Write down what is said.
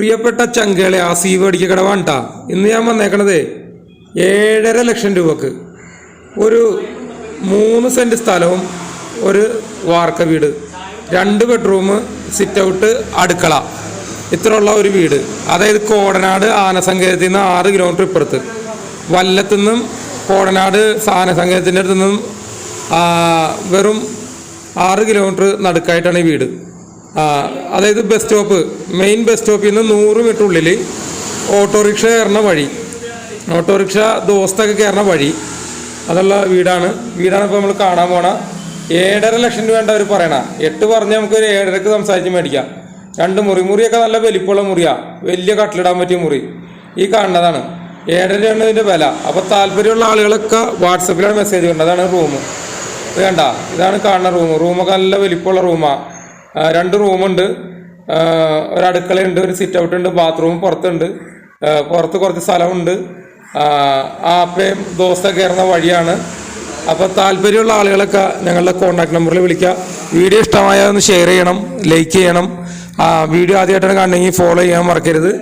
പ്രിയപ്പെട്ട ചങ്കേളെ ആ സി മേടിക്ക കടവാണ് ഇന്ന് ഞാൻ വന്നേക്കണത് ഏഴര ലക്ഷം രൂപക്ക്. ഒരു മൂന്ന് സെന്റ് സ്ഥലവും ഒരു വാർക്ക വീട്. രണ്ട് ബെഡ്റൂം സിറ്റ് ഔട്ട് അടുക്കള. ഇത്രയുള്ള ഒരു വീട്. അതായത് കോടനാട് ആനസങ്കേതത്തിൽ നിന്ന് ആറ് കിലോമീറ്റർ ഇപ്പുറത്ത്. വല്ലത്തു നിന്നും കോടനാട് ആനസങ്കേതത്തിന്റെ അടുത്തു നിന്നും വെറും ആറ് കിലോമീറ്റർ നടുക്കായിട്ടാണ് ഈ വീട്. അതായത് ബസ് സ്റ്റോപ്പ് മെയിൻ ബസ് സ്റ്റോപ്പിൽ നിന്ന് നൂറ് മീറ്റർ ഉള്ളിൽ ഓട്ടോറിക്ഷ കയറുന്ന വഴി. ഓട്ടോറിക്ഷ ദോസ്തൊക്കെ കയറുന്ന വഴി. അതുള്ള വീടാണ്. വീടാണ് ഇപ്പോൾ നമ്മൾ കാണാൻ പോണ. ഏഴര ലക്ഷം രൂപ വേണ്ട അവർ പറയണ. എട്ട് പറഞ്ഞ് നമുക്ക് ഒരു ഏഴരക്ക് സംസാരിച്ച് മേടിക്കാം. രണ്ട് മുറി. മുറിയൊക്കെ നല്ല വലിപ്പമുള്ള മുറിയാ. വലിയ കട്ടിലിടാൻ പറ്റിയ മുറി. ഈ കാണുന്നതാണ്. ഏഴരയാണ് ഇതിന്റെ വില. അപ്പോൾ താല്പര്യമുള്ള ആളുകളൊക്കെ വാട്സപ്പിലാണ് മെസ്സേജ് കണ്ടത് അതാണ് റൂം കണ്ട? ഇതാണ് കാണുന്ന റൂം റൂമൊക്കെ നല്ല വലിപ്പമുള്ള റൂമാ ആ, രണ്ട് റൂമുണ്ട്. ഒരു അടുക്കളയുണ്ട് ഒരു സിറ്റ് ഔട്ട് ഉണ്ട് ബാത്റൂം പുറത്തുണ്ട്. പുറത്ത് കുറച്ച് സ്ഥലമുണ്ട്. ആപ്പയും ദോസ്ത കയറുന്ന വഴിയാണ്. അപ്പോൾ താല്പര്യമുള്ള ആളുകളൊക്കെ ഞങ്ങളുടെ കോൺടാക്ട് നമ്പറിൽ വിളിക്കുക. വീഡിയോ ഇഷ്ടമായാൽ ഒന്ന് ഷെയർ ചെയ്യണം ലൈക്ക് ചെയ്യണം. വീഡിയോ ആദ്യമായിട്ടാണ് കാണണമെങ്കിൽ ഫോളോ ചെയ്യാൻ മറക്കരുത്.